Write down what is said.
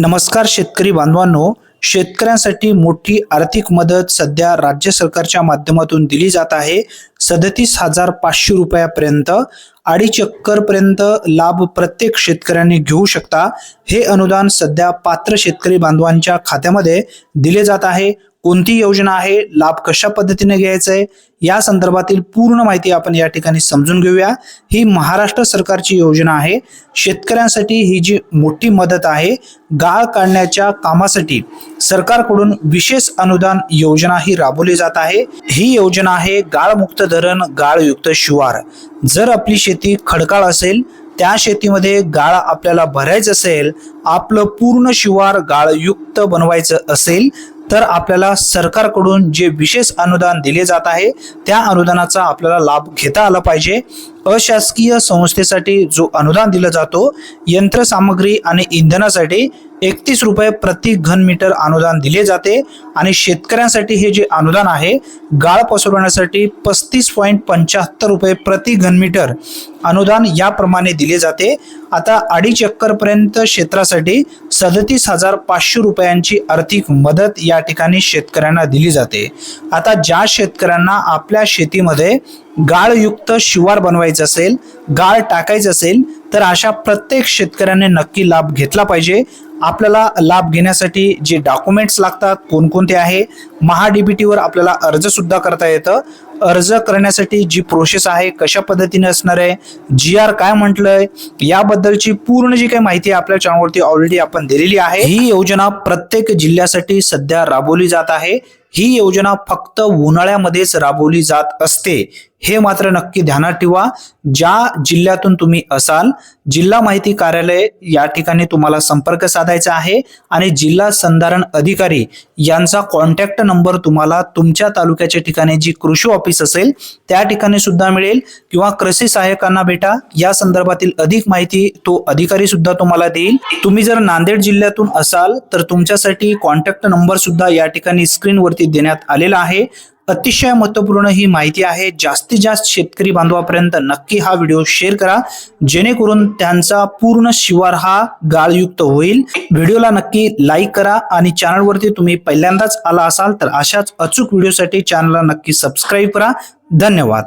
नमस्कार शेतकरी बांधवांनो. शेतकऱ्यांसाठी मोठी आर्थिक मदत सध्या राज्य सरकारच्या माध्यमातून दिली जात आहे. सदतीस हजार पाचशे रुपयापर्यंत अडीच पर्यंत लाभ प्रत्येक शेतकऱ्यांनी घेऊ शकता. हे अनुदान सध्या पात्र शेतकरी बांधवांच्या खात्यामध्ये दिले जात आहे. कोणती योजना आहे लाभ कशा पद्धतीने घ्यायचा आहे या संदर्भातील पूर्ण माहिती आपण या ठिकाणी समजून घेऊया. ही महाराष्ट्र सरकारची योजना आहे. शेतकऱ्यांसाठी ही जी मोठी मदत आहे गाळ काढण्याच्या कामासाठी सरकारकडून विशेष अनुदान योजना ही राबवली जात आहे. ही योजना आहे गाळमुक्त धरण गाळयुक्त शिवार. जर आपली शेती खडकाळ असेल त्या शेतीमध्ये गाळ आपल्याला भरायचं असेल आपलं पूर्ण शिवार गाळयुक्त बनवायचं असेल तर आपल्याला सरकारकडून जे विशेष अनुदान दिले जात आहे त्या अनुदानाचा आपल्याला लाभ घेता आला पाहिजे. अशासकीय संस्थेसाठी जो अनुदान दिला जातो यंत्रसामग्री आणि इंधनासाठी एकतीस रुपये प्रति घन मीटर अनुदान दिले जाते आणि शेतकऱ्यांसाठी हे जे अनुदान आहे गाळ पसरवण्यासाठी पस्तीस पॉईंट पंच्याहत्तर रुपये प्रति घन मीटर अनुदान याप्रमाणे दिले जाते. आता अडीच एक्करपर्यंत क्षेत्रासाठी सदतीस हजार पाचशे रुपयांची आर्थिक मदत या ठिकाणी शेतकऱ्यांना दिली जाते. आता ज्या शेतकऱ्यांना आपल्या शेतीमध्ये गाळयुक्त शिवार बनवायचं असेल गाळ टाकायचं असेल तर अशा प्रत्येक शेतकऱ्याने नक्की लाभ घेतला पाहिजे. आपल्याला लाभ घेण्यासाठी जे डॉक्युमेंट्स लागतात कोणकोणते आहे महाडीबीटीवर आपल्याला अर्ज सुद्धा करता येतं. अर्ज करण्यासाठी जी प्रोसेस आहे कशा पद्धतीने असणार आहे जी आर काय म्हटलंय याबद्दलची पूर्ण जी काही माहिती आपल्या चॅनलवरती ऑलरेडी आपण दिलेली आहे. ही योजना प्रत्येक जिल्ह्यासाठी सध्या राबवली जात आहे. ही योजना फक्त उन्हाळ्यामध्येच राबवली जात असते. हे मात्र नक्की ध्यानात ठेवा. ज्या जिल्ह्यातून तुम्ही असाल जिल्हा माहिती कार्यालय या ठिकाणी तुम्हाला संपर्क साधा. साधायचा आहे आणि जिल्हा संधारण अधिकारी यांचा कॉन्टॅक्ट नंबर तुम्हाला तुमच्या तालुक्याच्या ठिकाणी जी कृषी ऑफिस असेल त्या ठिकाणी सुद्धा मिळेल किंवा कृषी सहाय्यकांना भेटा. या संदर्भातील अधिक माहिती तो अधिकारी सुद्धा तुम्हाला देईल. तुम्ही जर नांदेड जिल्ह्यातून असाल तर तुमच्यासाठी कॉन्टॅक्ट नंबर सुद्धा या ठिकाणी स्क्रीनवरती देण्यात आलेला आहे. अतिशय महत्त्वपूर्ण ही माहिती आहे. जास्तीत जास्त शेतकरी बांधवापर्यंत नक्की हा व्हिडिओ शेअर करा. जेणेकरून त्यांचा पूर्ण शिवार हा गाळयुक्त होईल. व्हिडिओला नक्की लाईक करा आणि चॅनलवरती तुम्ही पहिल्यांदाच आला असाल तर अशाच अचूक व्हिडिओसाठी चॅनलला नक्की सबस्क्राईब करा. धन्यवाद.